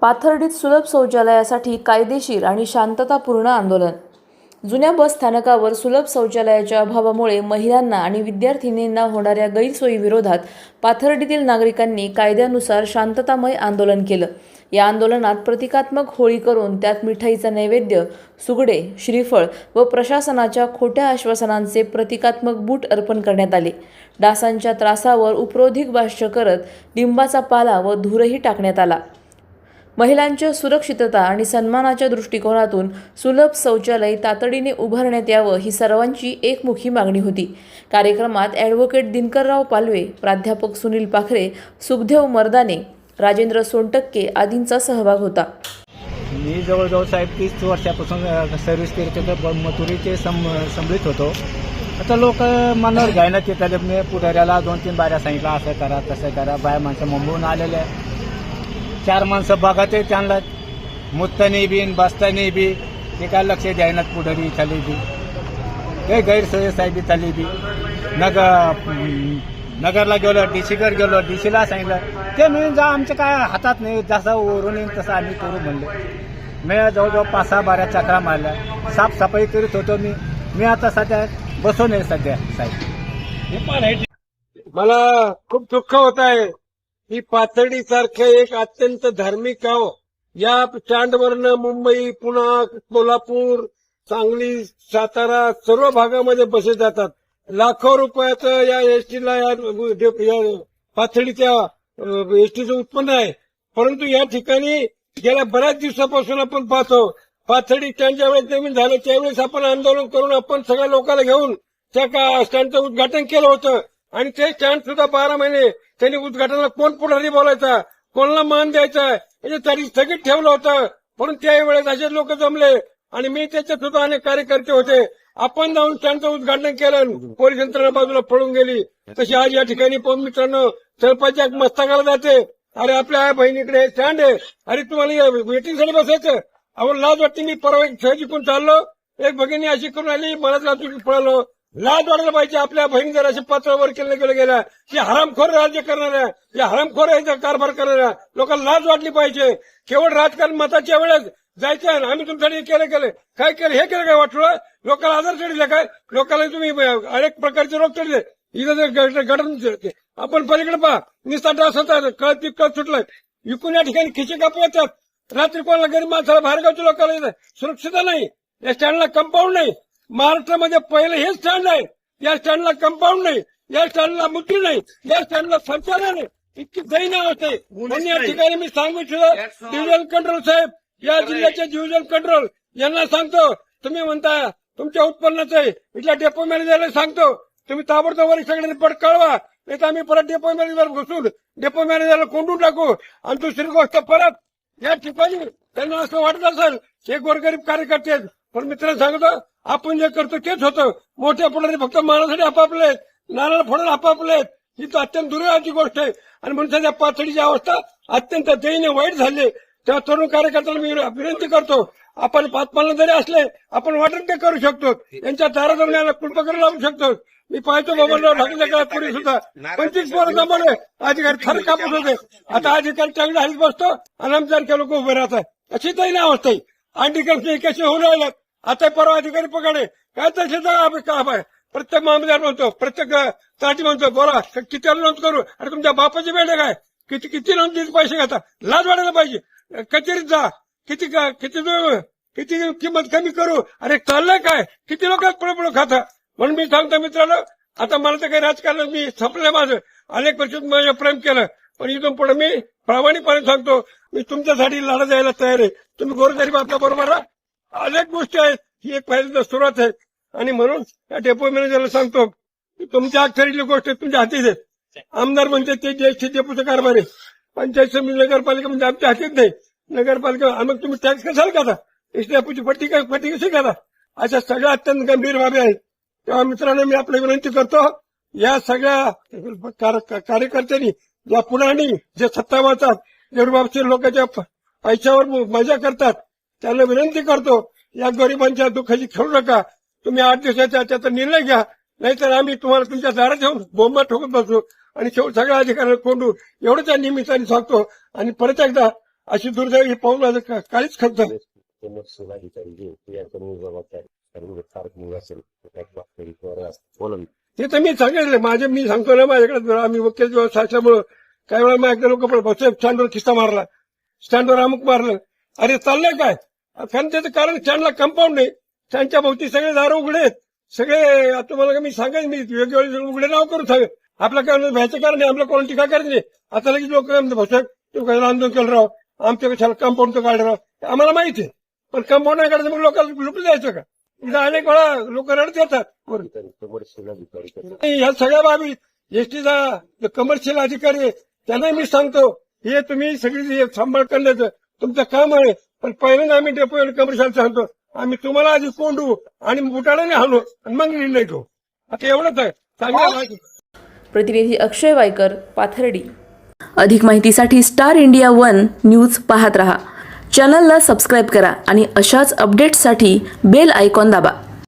पाथर्डीत सुलभ शौचालयासाठी कायदेशीर आणि शांततापूर्ण आंदोलन. जुन्या बस स्थानकावर सुलभ शौचालयाच्या अभावामुळे महिलांना आणि विद्यार्थिनींना होणाऱ्या गैरसोयीविरोधात पाथर्डीतील नागरिकांनी कायद्यानुसार शांततामय आंदोलन केलं. या आंदोलनात प्रतिकात्मक होळी करून त्यात मिठाईचा नैवेद्य सुगडे श्रीफळ व प्रशासनाच्या खोट्या आश्वासनांचे प्रतिकात्मक बूट अर्पण करण्यात आले. डासांच्या त्रासावर उपरोधिक भाष्य करत लिंबाचा पाला व धूरही टाकण्यात आला. महिलांच्या सुरक्षितता आणि सन्मानाच्या दृष्टिकोनातून सुलभ शौचालय तातडीने उभारण्यात यावं ही सर्वांची एकमुखी मागणी होती. कार्यक्रमात ॲडव्होकेट दिनकरराव पालवे प्राध्यापक सुनील पाखरे सुखदेव मर्दाने राजेंद्र सोनटक्के आदींचा सहभाग होता. मी जवळजवळ साहेब तीस वर्षापासून सर्व्हिस करते तर ब- मथुरीचे सम होतो. आता लोक मनावर घ्यायला येतात मी पुढाऱ्याला दोन तीन बाऱ्या सांगितलं असं करा तसं करा बाया माणसं मुंबईहून आलेल्या आहे. चार माणसं बघत आहे त्यांना. मुत्तानी बी बसतानी बी. ते काय लक्ष द्यायनात पुढारी चाली बी. ते गैरसोय साहेबी चाली बी. नग नगरला गेलो डीसीकडे गेलो डीसीला सांगितलं ते मिळून जा आमच्या काय हातात नाही जसं वरून येईल तसं आम्ही करू म्हणले. मी जवळजवळ पाच सहा बाऱ्या चक्रा मारल्या. साफसफाई करीत होतो मी. मी आता सध्या बसून आहे सध्या साहेब. मला खूप दुःख होत आहे. ही पाथर्डी सारखं एक अत्यंत धार्मिक गाव. या स्टँडवरनं मुंबई पुणा कोल्हापूर सांगली सातारा सर्व भागामध्ये बसे जातात. लाखो रुपयाचं या एसटीला या पाथडीच्या या पाथर्डीच्या एसटीचं उत्पन्न आहे. परंतु या ठिकाणी गेल्या बऱ्याच दिवसापासून आपण पाहतो पाथडी स्टँडच्या वेळेस नवीन झालं त्यावेळेस आपण आंदोलन करून आपण सगळ्या लोकांना घेऊन त्या स्टँडचं उद्घाटन केलं होतं. आणि ते स्टँड सुद्धा बारा महिने त्यांनी उद्घाटनाला कोण पुढारी बोलायचा कोणाला मान द्यायचा याची तारीख स्थगित ठेवलं होतं. परंतु त्यावेळेस असे लोक जमले. आणि मी त्याच्यात सुद्धा अनेक कार्यकर्ते होते. आपण जाऊन स्टँडचं उद्घाटन केलं पोलीस यंत्रणा बाजूला पळून गेली. तशी आज या ठिकाणी पण मित्रांनो सरपंच मस्तकाला जाते. अरे आपल्या आई बहिणीकडे हे स्टँड आहे. अरे तुम्हाला वेटिंगसाठी बसायचं? अहो लाज वाटते मी परवा एक सहज जिंकून चाललो. एक भगिनी अशी करून आली मला लाजून पळालो. लाज वाढायला पाहिजे. आपल्या बहिणी जर असे पात्रावर केलं गेलं गेल्या की हरामखोर राज्य करणाऱ्या या हरामखोर याचा कारभार करणाऱ्या लोकांना लाज वाटली पाहिजे. केवळ राजकारण मताच्या वेळेस जायचं आहे. आम्ही तुमच्यासाठी केलं केलं. काय केलं? हे केलं काय वाटलं? लोकांना आजार चढले काय? लोकांना तुम्ही अनेक प्रकारचे रोग चढले इथं जर आपण पलीकडे पहा. निस्ता त्रास होता कळ कळ सुटलाय. विकून या ठिकाणी खिचे कापू येतात. रात्री कोणाला गरीब माणसाला बाहेरगावच्या लोकांना सुरक्षित सुरक्षितता नाही. या स्टँडला कंपाऊंड नाही. महाराष्ट्रामध्ये पहिलं हे स्टँड आहे. या स्टँडला कंपाऊंड नाही. या स्टँडला मुठी नाही. या स्टँडला शौचालय नाही इतकी अवस्था आहे म्हणून या ठिकाणी मी सांगू इच्छितो डिव्हिजन कंट्रोल साहेब या जिल्ह्याचे डिव्हिजन कंट्रोल यांना सांगतो तुम्ही म्हणता तुमच्या उत्पन्नाचं आहे. इथल्या डेपो मॅनेजरला सांगतो तुम्ही ताबडतोब सगळे रिपोर्ट कळवा नाही तर आम्ही परत डेपो मॅनेजर घुसून डेपो मॅनेजरला कोंडून टाकू. आणि दुसरी गोष्ट परत या ठिकाणी त्यांना असं वाटत असेल हे गोरगरीब कार्यकर्ते पण मित्र सांगतो आपण जे करतो तेच होतं. मोठ्या पुढारी फक्त मानासाठी आपापले आहेत. नारळ फोडून आपापले आहेत. ही तर अत्यंत दुर्दैवाची गोष्ट आहे. आणि म्हणून सध्या पातळीची अवस्था अत्यंत दयनीय वाईट झाली आहे. तेव्हा तरुण कार्यकर्त्यांना मी विनंती करतो आपण पाचपाला जरी असले आपण वाटण ते करू शकतो. यांच्या याला कुलप करून लावू शकतो. मी पाहतो बाबांना ढाकल्या काळात पूर्वी सुद्धा. पंचवीस पोरं जमवले अधिकारी थर कापत होते. आता अधिकारी चांगले हल्ली बसतो. आणि आमच्यासारखे लोक उभे राहतात. अशी तरी अवस्था आहे. कसे कसे होऊन राहिल्यात. आता परवा अधिकारी पकडे काय तसे काम आहे प्रत्येक मामलेदार म्हणतो प्रत्येकसाठी म्हणतो बोला किती नोंद करू? अरे तुमच्या बापाची बेड काय किती किती नोंद पैसे घेता? लाज वाढायला पाहिजे. कचेरीत जा. किती का- किती किती किंमत कमी करू? अरे चाललंय काय? किती लोक पुढे पुढे खाता? म्हणून मी सांगतो मित्रांनो आता मला तर काही राजकारण मी संपलंय माझं. अनेक वर्ष माझं प्रेम केलं. पण इथून पुढे मी प्रामाणिकपणे सांगतो मी तुमच्यासाठी लढा द्यायला तयार आहे. तुम्ही गोरगरीब आपल्या बरोबर? राहा अनेक गोष्टी आहेत. ही एक पहिल्यांदा सुरुवात आहे. आणि म्हणून या डेपो मॅनेजरला सांगतो की तुमच्या अखेरीतली गोष्ट तुमच्या हातीच आहे आमदार म्हणते ते ज्येष्ठ डेपोचं कारभार आहे. पंचायत समिती नगरपालिका म्हणजे आमच्या हातीत नाही. नगरपालिका मग तुम्ही टॅक्स कसाल का इस डेपोची पट्टी पट्टी कशी करा अशा सगळ्या अत्यंत गंभीर बाबी आहेत. तेव्हा मित्रांनो मी आपली विनंती करतो या सगळ्या कार- कार्यकर्त्यांनी या पुढाणी जे सत्ता वाचतात जे लोकांच्या प- पैशावर मजा करतात. त्यांना विनंती करतो या गरिबांच्या दुःखाची खेळू नका. तुम्ही आठ दिवसाच्या त्याचा निर्णय घ्या. नाहीतर आम्ही तुम्हाला तुमच्या दारात येऊन बोंबा ठोकत बसू. आणि शेवट सगळ्या अधिकाऱ्यांना कोंडू. एवढं त्या निमित्ताने सांगतो. आणि परत एकदा अशी दुर्दैवी पाहून काहीच खर्च नाही. ते तर मी सांगितलं. माझे मी सांगतो ना माझ्याकडे आम्ही वकील व्यवस्था असल्यामुळं काही वेळा माझ्याकडे लोक पण साहेब स्टँडवर किस्सा मारला. स्टँडवर अमुक मारलं. अरे चाललंय काय? कारण त्याचं कारण त्यांना कंपाऊंड नाही त्यांच्या भोवती सगळे दार उघडे आहेत. सगळे आता तुम्हाला मी सांगेन मी वेगवेगळे वेळी उघडे नाव करू सांग आपलं काय व्हायचं कारण नाही आपलं कोणी टीका करायची नाही. आता लगेच लोक भाऊसाहेब तू काय आंदोलन केलं राव. आमच्या कशाला कंपाऊंड काढलं राव? आम्हाला माहिती आहे. पण कंपाऊंड नाही काढायचं मग लोकांना लुटून जायचं का? अनेक वेळा लोक रडत येतात. या ह्या सगळ्या बाबी एसटीचा कमर्शियल अधिकारी आहे, त्यांना मी सांगतो हे तुम्ही सगळी हे सांभाळ करण्याचं तुमचं काम आहे. पण पहिल्यांदा आम्ही डेपो कमर्शियल सांगतो आम्ही तुम्हाला आधी कोंडू आणि बुटाळाने हाणू आणि मग निर्णय घेऊ. आता एवढंच आहे. चांगलं माहिती प्रतिनिधी अक्षय वायकर पाथर्डी. अधिक माहितीसाठी स्टार इंडिया वन न्यूज पाहत रहा. चॅनलला सबस्क्राईब करा आणि अशाच अपडेट्ससाठी बेल आयकॉन दाबा.